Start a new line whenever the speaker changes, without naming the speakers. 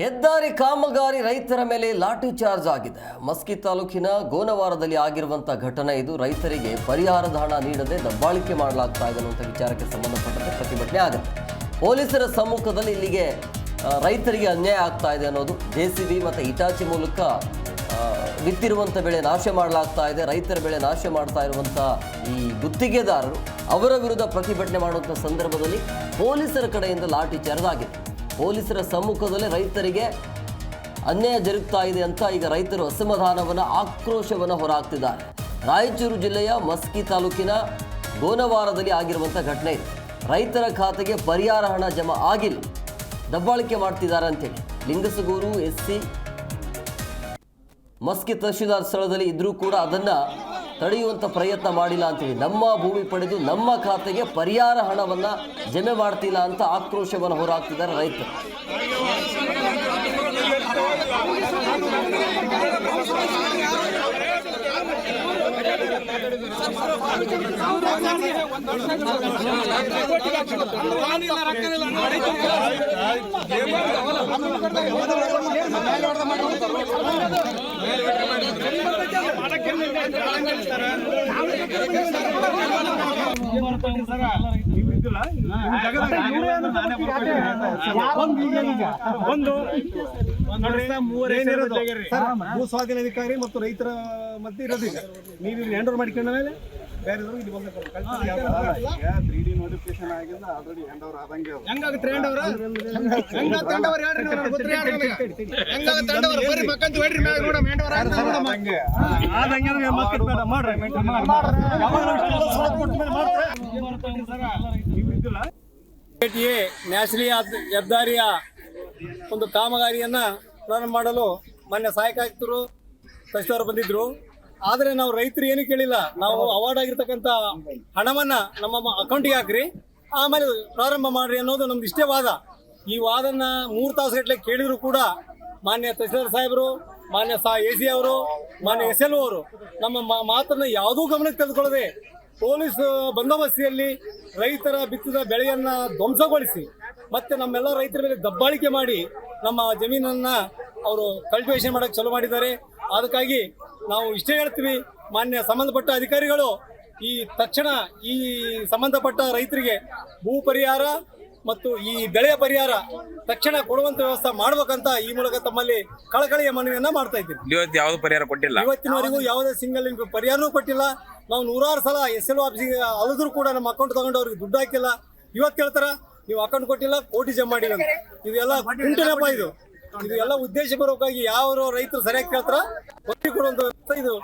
ಹೆದ್ದಾರಿ ಕಾಮಗಾರಿ ರೈತರ ಮೇಲೆ ಲಾಠಿ ಚಾರ್ಜ್ ಆಗಿದೆ. ಮಸ್ಕಿ ತಾಲೂಕಿನ ಗೋನವಾರದಲ್ಲಿ ಆಗಿರುವಂಥ ಘಟನೆ ಇದು. ರೈತರಿಗೆ ಪರಿಹಾರದ ಹಣ ನೀಡದೆ ದಬ್ಬಾಳಿಕೆ ಮಾಡಲಾಗ್ತಾ ಇದೆ ಅನ್ನುವಂಥ ವಿಚಾರಕ್ಕೆ ಸಂಬಂಧಪಟ್ಟಂತೆ ಪ್ರತಿಭಟನೆ ಆಗುತ್ತೆ. ಪೊಲೀಸರ ಸಮ್ಮುಖದಲ್ಲಿ ಇಲ್ಲಿಗೆ ರೈತರಿಗೆ ಅನ್ಯಾಯ ಆಗ್ತಾ ಇದೆ ಅನ್ನೋದು ಜೆ ಸಿ ಬಿ ಮತ್ತು ಇಟಾಚಿ ಮೂಲಕ ಬಿತ್ತಿರುವಂಥ ಬೆಳೆ ನಾಶ ಮಾಡಲಾಗ್ತಾ ಇದೆ. ರೈತರ ಬೆಳೆ ನಾಶ ಮಾಡ್ತಾ ಇರುವಂಥ ಈ ಗುತ್ತಿಗೆದಾರರು ಅವರ ವಿರುದ್ಧ ಪ್ರತಿಭಟನೆ ಮಾಡುವಂಥ ಸಂದರ್ಭದಲ್ಲಿ ಪೊಲೀಸರ ಕಡೆಯಿಂದ ಲಾಠಿ ಚಾರ್ಜ್ ಆಗಿದೆ. ಪೊಲೀಸರ ಸಮ್ಮುಖದಲ್ಲಿ ರೈತರಿಗೆ ಅನ್ಯಾಯ ಜರುಗ್ತಾ ಇದೆ ಅಂತ ಈಗ ರೈತರು ಅಸಮಾಧಾನವನ್ನು, ಆಕ್ರೋಶವನ್ನು ಹೊರಹಾಕ್ತಿದ್ದಾರೆ. ರಾಯಚೂರು ಜಿಲ್ಲೆಯ ಮಸ್ಕಿ ತಾಲೂಕಿನ ಗೋನವಾರದಲ್ಲಿ ಆಗಿರುವಂಥ ಘಟನೆ ಇದೆ. ರೈತರ ಖಾತೆಗೆ ಪರಿಹಾರ ಹಣ ಜಮಾ ಆಗಿಲ್ಲ. ದಬ್ಬಾಳಿಕೆ ಮಾಡ್ತಿದ್ದಾರೆ ಅಂತೇಳಿ. ಲಿಂಗಸಗೂರು ಎಸ್ ಸಿ ಮಸ್ಕಿ ತಹಶೀಲ್ದಾರ್ ಸ್ಥಳದಲ್ಲಿ ಇದ್ರೂ ಕೂಡ ಅದನ್ನ ತಡೆಯುವಂತ ಪ್ರಯತ್ನ ಮಾಡಿಲ್ಲ ಅಂತೇಳಿ ನಮ್ಮ ಭೂಮಿ ಪಡೆದು ನಮ್ಮ ಖಾತೆಗೆ ಪರಿಹಾರ ಹಣವನ್ನು ಜಮೆ ಮಾಡ್ತಿಲ್ಲ ಅಂತ ಆಕ್ರೋಶವನ್ನು ಹೊರಹಾಕ್ತಿದ್ದಾರೆ ರೈತರು.
ಒಂದು ಭೂ ಸ್ವಾಧೀನಾಧಿಕಾರಿ ಮತ್ತು ರೈತರ ಮಧ್ಯೆ ಇರೋದಿಲ್ಲ ನೀವು ಇಲ್ಲಿ ಹ್ಯಾಂಡ್ ಓವರ್ ಮಾಡಿಕೊಂಡ ಮೇಲೆ?
ತ್ರೀ ಡಿ ನೋಟಿಫಿಕೇಶನ್ ಆಗಿಂದ ಆಲ್ರೆಡಿ ಹ್ಯಾಂಡ್ ಓವರ್ ಆದಂಗೆ ಅದು.
ಹೆಂಗಾಗುತ್ತೆ ಹ್ಯಾಂಡ್ ಓವರ್ ಹೆಂಗಾಗುತ್ತೆ ಹ್ಯಾಂಡ್ ಓವರ್ ಹೇಳ್ರಿ ನೀವು ಗೊತ್ತಿಲ್ಲ ಹೇಳ್ರಿ ನನಗೆ. ಹೆಂಗಾಗುತ್ತೆ ಹ್ಯಾಂಡ್ ಓವರ್ ಬರ್ರಿ ಮಕ್ಕಂತ ಹೇಳ್ರಿ. ಮ್ಯಾಗ ನೋಡ ಹ್ಯಾಂಡ್ ಓವರ್ ಆಗಿದೆ ನೋಡಮ್ಮ.
ಹಂಗೆ
ಆದಂಗೆ ಅಂದ್ರೆ ಮಕ್ಕಳು ಬೇಡ ಮಾಡ್ರಿ. ಯಾವಾಗ ಸಾಥ್ ಕೊಟ್ಟ ಮೇಲೆ ಮಾಡ್ತಾರೆ. ನೀವು ಇದ್ದಿಲ್ಲ
ಎ ನ್ಯಾಷನಲಿ ಹೆದ್ದಾರಿಯ ಒಂದು ಕಾಮಗಾರಿಯನ್ನ ಪ್ರಾರಂಭ ಮಾಡಲು ಮಾನ್ಯ ಸಹಾಯಕ ಆಯುಕ್ತರು ಸಚಿವರು ಬಂದಿದ್ರು. ಆದರೆ ನಾವು ರೈತರು ಏನು ಕೇಳಿಲ್ಲ. ನಾವು ಅವಾರ್ಡ್ ಆಗಿರ್ತಕ್ಕಂಥ ಹಣವನ್ನ ನಮ್ಮ ಅಕೌಂಟಿಗೆ ಹಾಕ್ರಿ. ಆಮೇಲೆ ಪ್ರಾರಂಭ ಮಾಡ್ರಿ ಅನ್ನೋದು ನಮ್ದು ಇಷ್ಟೇ ವಾದ ಈ ವಾದನ ಮೂರು ತಾಸುಗಟ್ಟಲೆ ಕೇಳಿದ್ರು ಕೂಡ ಮಾನ್ಯ ತಹಸೀಲ್ದಾರ್ ಸಾಹೇಬರು, ಮಾನ್ಯ ಸಾ ಎ ಸಿ ಅವರು, ಮಾನ್ಯ ಎಸ್ ಎಲ್ ಅವರು ನಮ್ಮ ಮಾತನ್ನ ಯಾವುದೂ ಗಮನಕ್ಕೆ ತೆಗೆದುಕೊಳ್ಳದೆ ಪೊಲೀಸ್ ಬಂದೋಬಸ್ತಿಯಲ್ಲಿ ರೈತರ ಬಿತ್ತಿದ ಬೆಳೆಯನ್ನ ಧ್ವಂಸಗೊಳಿಸಿ ಮತ್ತೆ ನಮ್ಮೆಲ್ಲ ರೈತರ ಮೇಲೆ ದಬ್ಬಾಳಿಕೆ ಮಾಡಿ ನಮ್ಮ ಜಮೀನನ್ನ ಅವರು ಕಲ್ಟಿವೇಶನ್ ಮಾಡಕ್ಕೆ ಚಲೋ ಮಾಡಿದ್ದಾರೆ. ಅದಕ್ಕಾಗಿ ನಾವು ಇಷ್ಟೇ ಹೇಳ್ತೀವಿ ಮಾನ್ಯ ಸಂಬಂಧಪಟ್ಟ ಅಧಿಕಾರಿಗಳು ಈ ತಕ್ಷಣ ಈ ಸಂಬಂಧಪಟ್ಟ ರೈತರಿಗೆ ಭೂ ಪರಿಹಾರ ಮತ್ತು ಈ ಬೆಳೆಯ ಪರಿಹಾರ ತಕ್ಷಣ ಕೊಡುವಂತ ವ್ಯವಸ್ಥೆ ಮಾಡ್ಬೇಕಂತ ಈ ಮೂಲಕ ತಮ್ಮಲ್ಲಿ ಕಳಕಳಿಯ ಮನವಿಯನ್ನ ಮಾಡ್ತಾ ಇದ್ದೀವಿ.
ಇವತ್ತು ಯಾವ್ದು ಪರಿಹಾರ ಕೊಟ್ಟಿಲ್ಲ?
ಇವತ್ತಿನವರೆಗೂ ಯಾವುದೇ ಸಿಂಗಲ್ ಪರಿಹಾರನೂ ಕೊಟ್ಟಿಲ್ಲ. ನಾವು ನೂರಾರು ಸಲ ಎಸ್ ಎಲ್ ಆಫೀಸಿಗೆ ಅಲದ್ರು ಕೂಡ ನಮ್ಮ ಅಕೌಂಟ್ ತಗೊಂಡು ಅವ್ರಿಗೆ ದುಡ್ಡು ಹಾಕಿಲ್ಲ. ಇವತ್ತು ಹೇಳ್ತಾರ ನೀವು ಅಕೌಂಟ್ ಕೊಟ್ಟಿಲ್ಲ ಕೋಟಿ ಜಮಾ ಮಾಡಿಲ್ಲ ಅಂತ. ಇದೆಲ್ಲ ಇದು ಇದು ಎಲ್ಲ ಉದ್ದೇಶಪೂರ್ವಕವಾಗಿ ಯಾವ ರೈತರು ಸರಿಯಾಗಿ ಕೇಳ್ತಾರ ಕೊಡುವಂತ ಇದು.